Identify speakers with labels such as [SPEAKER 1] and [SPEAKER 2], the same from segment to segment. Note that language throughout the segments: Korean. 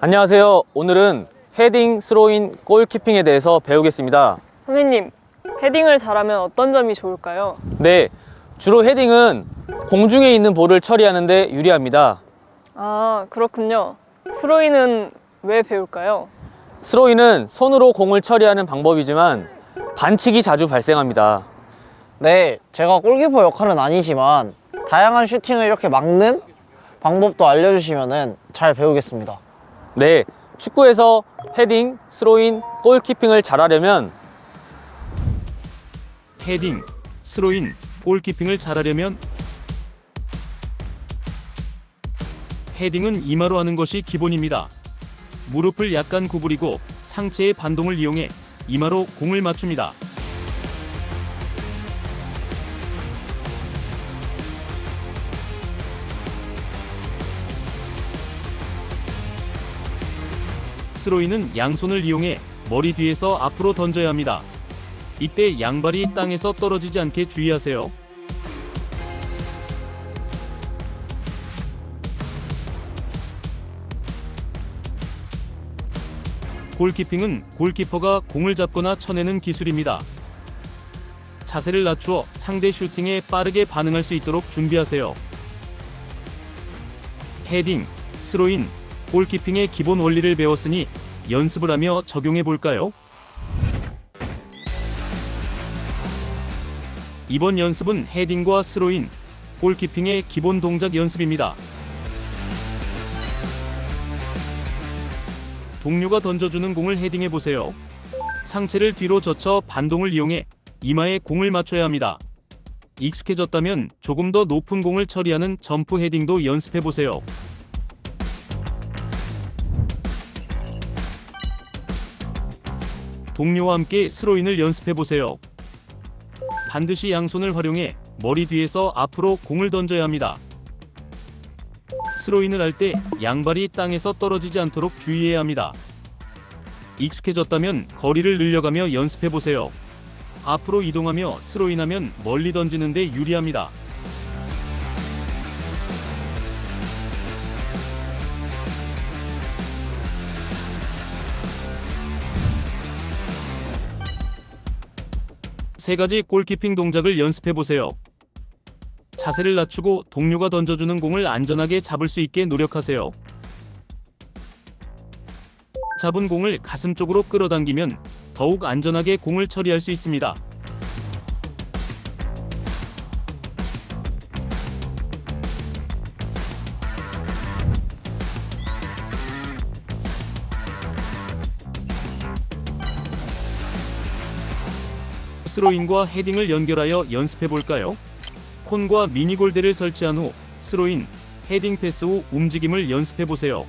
[SPEAKER 1] 안녕하세요. 오늘은 헤딩, 스로인, 골키핑에 대해서 배우겠습니다.
[SPEAKER 2] 선생님, 헤딩을 잘하면 어떤 점이 좋을까요?
[SPEAKER 1] 네, 주로 헤딩은 공중에 있는 볼을 처리하는데 유리합니다.
[SPEAKER 2] 아, 그렇군요. 스로이는 왜 배울까요?
[SPEAKER 1] 스로인은 손으로 공을 처리하는 방법이지만 반칙이 자주 발생합니다.
[SPEAKER 3] 네, 제가 골키퍼 역할은 아니지만 다양한 슈팅을 이렇게 막는 방법도 알려주시면 잘 배우겠습니다.
[SPEAKER 1] 네, 축구에서 헤딩, 스로인, 골키핑을 잘하려면
[SPEAKER 4] 헤딩, 스로인, 골키핑을 잘하려면 헤딩은 이마로 하는 것이 기본입니다. 무릎을 약간 구부리고 상체의 반동을 이용해 이마로 공을 맞춥니다. 스로인은 양손을 이용해 머리 뒤에서 앞으로 던져야 합니다. 이때 양발이 땅에서 떨어지지 않게 주의하세요. 골키핑은 골키퍼가 공을 잡거나 쳐내는 기술입니다. 자세를 낮추어 상대 슈팅에 빠르게 반응할 수 있도록 준비하세요. 헤딩, 스로인, 골키핑의 기본 원리를 배웠으니 연습을 하며 적용해 볼까요? 이번 연습은 헤딩과 스로인, 골키핑의 기본 동작 연습입니다. 동료가 던져주는 공을 헤딩해 보세요. 상체를 뒤로 젖혀 반동을 이용해 이마에 공을 맞춰야 합니다. 익숙해졌다면 조금 더 높은 공을 처리하는 점프 헤딩도 연습해 보세요. 동료와 함께 스로인을 연습해 보세요. 반드시 양손을 활용해 머리 뒤에서 앞으로 공을 던져야 합니다. 스로인을 할 때 양발이 땅에서 떨어지지 않도록 주의해야 합니다. 익숙해졌다면 거리를 늘려가며 연습해 보세요. 앞으로 이동하며 스로인하면 멀리 던지는데 유리합니다. 세 가지 골키핑 동작을 연습해 보세요. 자세를 낮추고 동료가 던져주는 공을 안전하게 잡을 수 있게 노력하세요. 잡은 공을 가슴 쪽으로 끌어당기면 더욱 안전하게 공을 처리할 수 있습니다. 스로인과 헤딩을 연결하여 연습해 볼까요? 콘과 미니골대를 설치한 후 스로인, 헤딩 패스 후 움직임을 연습해 보세요.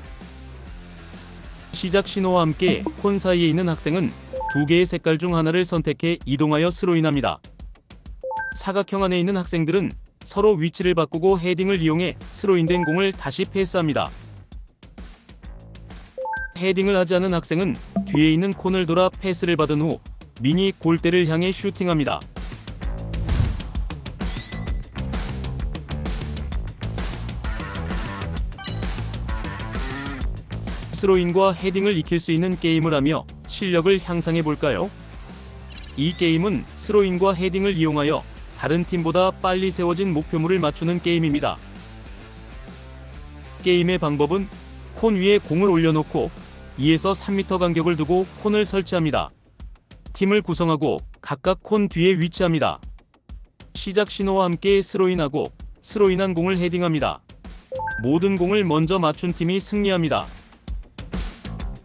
[SPEAKER 4] 시작 신호와 함께 콘 사이에 있는 학생은 두 개의 색깔 중 하나를 선택해 이동하여 스로인합니다. 사각형 안에 있는 학생들은 서로 위치를 바꾸고 헤딩을 이용해 스로인된 공을 다시 패스합니다. 헤딩을 하지 않은 학생은 뒤에 있는 콘을 돌아 패스를 받은 후 미니 골대를 향해 슈팅합니다. 스로인과 헤딩을 익힐 수 있는 게임을 하며 실력을 향상해 볼까요? 이 게임은 스로인과 헤딩을 이용하여 다른 팀보다 빨리 세워진 목표물을 맞추는 게임입니다. 게임의 방법은 콘 위에 공을 올려놓고 2에서 3m 간격을 두고 콘을 설치합니다. 팀을 구성하고 각각 콘 뒤에 위치합니다. 시작 신호와 함께 스로인하고 스로인한 공을 헤딩합니다. 모든 공을 먼저 맞춘 팀이 승리합니다.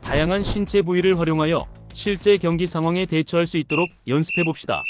[SPEAKER 4] 다양한 신체 부위를 활용하여 실제 경기 상황에 대처할 수 있도록 연습해 봅시다.